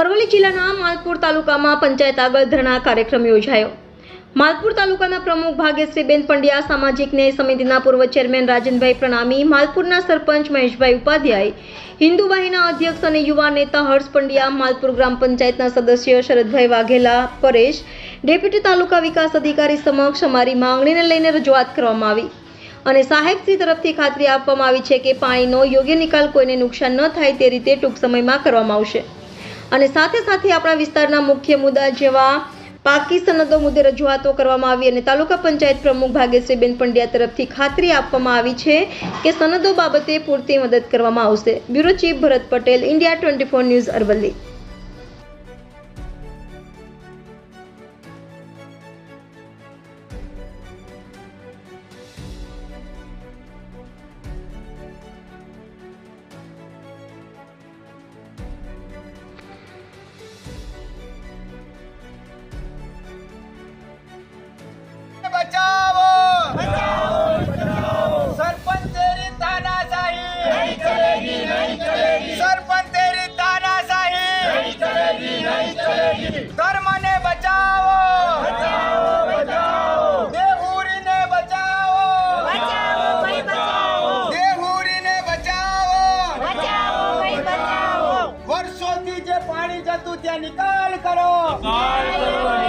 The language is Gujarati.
અરવલ્લી જિલ્લાના માલપુર તાલુકામાં પંચાયત આગળ ધરણા કાર્યક્રમ યોજાયો. માલપુર તાલુકાના પ્રમુખ ભાગેશ્રીબેન પંડ્યા, સામાજિક ન્યાય સમિતિના પૂર્વ ચેરમેન રાજનભાઈ પ્રણામી, માલપુરના સરપંચ મહેશભાઈ ઉપાધ્યાય, હિન્દુ વાહિના અધ્યક્ષ અને યુવા નેતા હર્ષ પંડ્યા, માલપુર ગ્રામ પંચાયતના સદસ્ય શરદભાઈ વાઘેલા, પરેશ, ડેપ્યુટી તાલુકા વિકાસ અધિકારી સમક્ષ અમારી માંગણીને લઈને રજૂઆત કરવામાં આવી. અને સાહેબશ્રી તરફથી ખાતરી આપવામાં આવી છે કે પાણીનો યોગ્ય નિકાલ કોઈને નુકસાન ન થાય તે રીતે ટૂંક સમયમાં કરવામાં આવશે. અને સાથે સાથે આપણા વિસ્તારના મુખ્ય મુદ્દા જેવા પાકી સનદો મુદ્દે રજૂઆતો કરવામાં આવી અને તાલુકા પંચાયત પ્રમુખ ભાગ્યશ્રીબેન પંડ્યા તરફથી ખાતરી આપવામાં આવી છે કે સનદો બાબતે પૂરતી મદદ કરવામાં આવશે. Bureau chief Bharat Patel, India twenty four news Aravalli. ધર્મને બચાવો! બચાવો દેહુરીને બચાવો! બચાવો ભાઈ બચાવો! દેહુરીને જે પાણી જતું ત્યાં નિકાલ કરો! નિકાલ કરો